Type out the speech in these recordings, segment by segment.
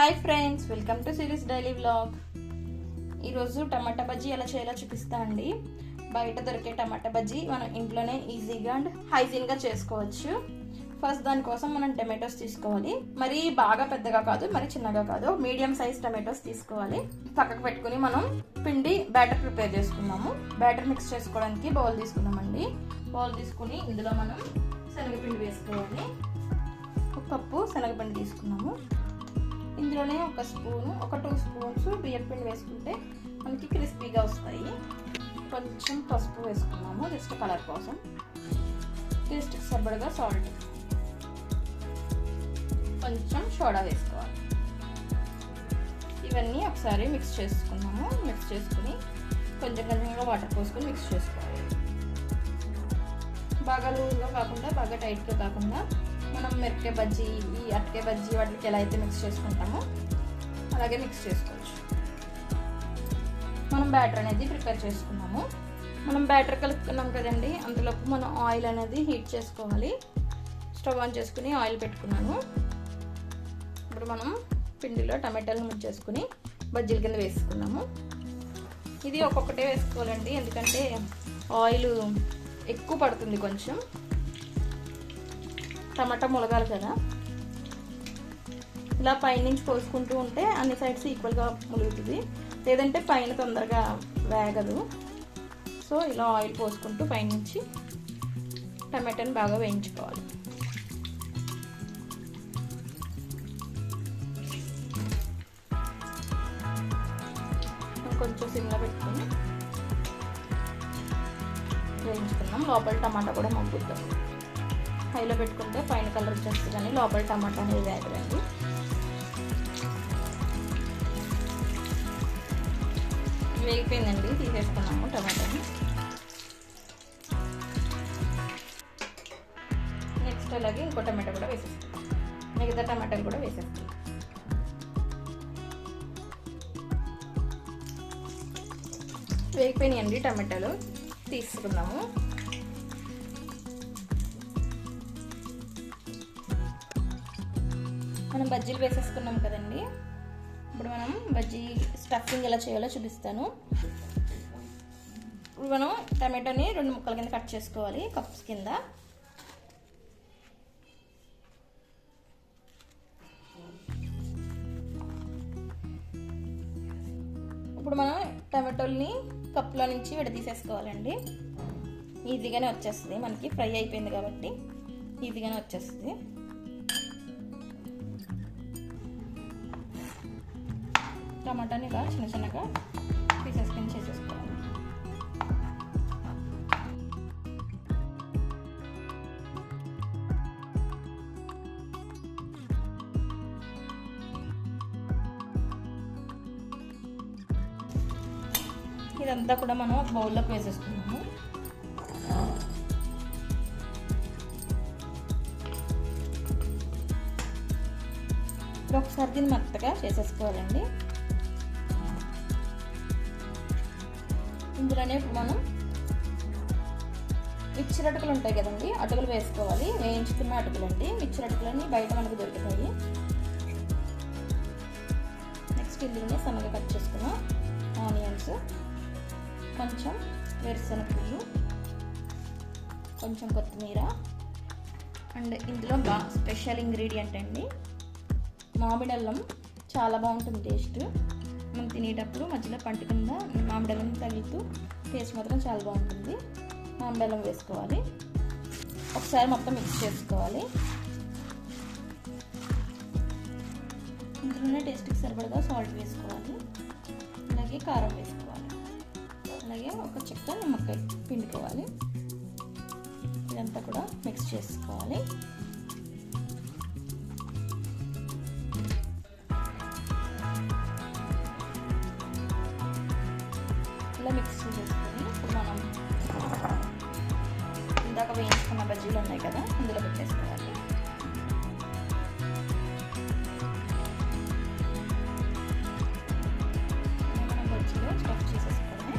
Hi friends welcome to series daily vlog. ఈరోజు టమాటా బజ్జీ ఎలా చేయాలో చూపిస్తా అండి. బయట దొరికే టమాటా బజ్జీ మనం ఇంట్లోనే ఈజీగా అండ్ హైజీన్గా చేసుకోవచ్చు. ఫస్ట్ దానికోసం మనం టమాటోస్ తీసుకోవాలి. మరి బాగా పెద్దగా కాదు మరి చిన్నగా కాదు. మీడియం సైజ్ టమాటోస్ తీసుకోవాలి. పక్కకు పెట్టుకుని మనం పిండి బ్యాటర్ ప్రిపేర్ చేసుకున్నాము. బ్యాటర్ మిక్స్ చేసుకోవడానికి బౌల్ తీసుకున్నామండి. బౌల్ తీసుకుని ఇందులో మనం శనగపిండి వేసుకోవాలి. ఒక కప్పు శనగపిండి తీసుకున్నాము. ఇందులోనే ఒక స్పూను ఒక టూ స్పూన్స్ బియ్యం పిండి వేసుకుంటే మనకి క్రిస్పీగా వస్తాయి. కొంచెం పసుపు వేసుకున్నాము జస్ట్ కలర్ కోసం. టేస్ట్ సరిపడగా సాల్ట్. కొంచెం సోడా వేసుకోవాలి. ఇవన్నీ ఒకసారి మిక్స్ చేసుకున్నాము. మిక్స్ చేసుకుని కొంచెం కొంచెంగా వాటర్ పోసుకొని మిక్స్ చేసుకోవాలి. బాగా లూజ్గా కాకుండా బాగా టైట్గా కాకుండా మనం మిరపకాయ బజ్జీ ఈ అట్టకాయ బజ్జీ వాటికి ఎలా అయితే మిక్స్ చేసుకుంటామో అలాగే మిక్స్ చేసుకోవచ్చు. మనం బ్యాటర్ అనేది ప్రిపేర్ చేసుకున్నాము. మనం బ్యాటర్ కలుపుకున్నాం కదండి అందులోపు మనం ఆయిల్ అనేది హీట్ చేసుకోవాలి. స్టవ్ ఆన్ చేసుకుని ఆయిల్ పెట్టుకున్నాను. ఇప్పుడు మనం పిండిలో టమాటాలు మిక్స్ చేసుకుని బజ్జీల కింద వేసుకున్నాము. ఇది ఒక్కొక్కటే వేసుకోవాలండి ఎందుకంటే ఆయిల్ ఎక్కువ పడుతుంది కొంచెం. టమాటా ములగాలి కదా. ఇలా పైనుంచి పోసుకుంటూ ఉంటే అన్ని సైడ్స్ ఈక్వల్గా ములుగుతుంది. లేదంటే పైన తొందరగా వేగదు. సో ఇలా ఆయిల్ పోసుకుంటూ పైనుంచి టమాటాని బాగా వేయించుకోవాలి. కొంచెం సిమ్లో పెట్టుకొని వేయించుకున్నాం లోపల టమాటా కూడా మగ్గుద్దాం. హైలో పెట్టుకుంటే పైన కలర్ వచ్చేస్తుంది కానీ లోపల టమాటా అనేది వేగదండి వేగిపోయిందండి తీసేసుకున్నాము టమాటాని. నెక్స్ట్ అలాగే ఇంకో టమాటా కూడా వేసేస్తాం మిగతా టమాటాలు కూడా వేసేస్తాం వేగిపోయినాయండి టమాటాలు తీసుకున్నాము. మనం బజ్జీలు వేసేసుకున్నాం కదండి. ఇప్పుడు మనం బజ్జీ స్టఫింగ్ ఎలా చేయాలో చూపిస్తాను. ఇప్పుడు మనం టమాటోని రెండు ముక్కల కింద కట్ చేసుకోవాలి కప్స్ కింద. ఇప్పుడు మనం టమాటోల్ని కప్లో నుంచి విడదీసేసుకోవాలండి. ఈజీగానే వచ్చేస్తుంది. మనకి ఫ్రై అయిపోయింది కాబట్టి ఈజీగానే వచ్చేస్తుంది. టమాటాని ఇలా చిన్న చిన్నగా పీసెస్ కింద చేసేసుకోవాలి. ఇదంతా కూడా మనం ఒక బౌల్లోకి వేసేసుకున్నాము ఇప్పుడు ఒకసారి దీన్ని మెత్తగా చేసేసుకోవాలండి. ఇందులోనే మనం మిక్చర్ అటుకులు ఉంటాయి కదండి అటుకులు వేసుకోవాలి. వేయించుకున్న అటుకులు అండి. మిక్చర్ అటుకులన్నీ బయట మనకు దొరుకుతాయి. నెక్స్ట్ ఇల్లుని సన్నగా కట్ చేసుకున్న ఆనియన్స్ కొంచెం వేరుశనగలు కొంచెం కొత్తిమీర అండ్ ఇందులో బా స్పెషల్ ఇంగ్రీడియంట్ అండి మామిడి అల్లం. చాలా బాగుంటుంది టేస్ట్. మనం తినేటప్పుడు మధ్యలో పంట కింద మామిడి తగులుతూ టేస్ట్ మాత్రం చాలా బాగుంటుంది. మామిడలం వేసుకోవాలి. ఒకసారి మొత్తం మిక్స్ చేసుకోవాలి. ఇందులోనే టేస్ట్కి సరిపడగా సాల్ట్ వేసుకోవాలి. అలాగే కారం వేసుకోవాలి. అలాగే ఒక చెక్క నిమ్మకాయ పిండుకోవాలి. ఇదంతా కూడా మిక్స్ చేసుకోవాలి. ఇలా మిక్స్ చేసేసుకొని ఇప్పుడు మనం ఇందాక వేయించుకున్న బజ్జీలు ఉన్నాయి కదా అందులో పెట్టేసుకోవాలి. మనం బజ్జీలో స్టఫ్ చేసేసుకోవాలి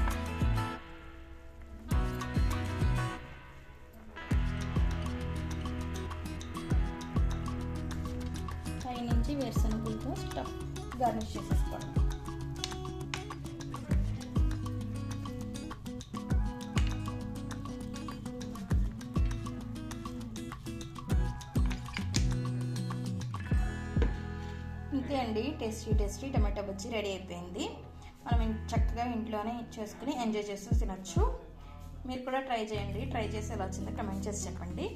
పైనుంచి వేరుశనగలతో స్టఫ్ గార్నిష్ చేసేసుకోండి ఇంతే అండి tasty tasty tomato bajji ready అయిపోయింది. మనం చక్కగా ఇంట్లోనే చేసుకుని ఎంజాయ్ చేస్తూ తినొచ్చు. మీరు కూడా ట్రై చేయండి ట్రై చేసి ఎలా వచ్చిందో కమెంట్ చేసి చెప్పండి.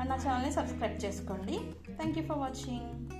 అండ్ నా ఛానల్ని సబ్స్క్రైబ్ చేసుకోండి. Thank you for watching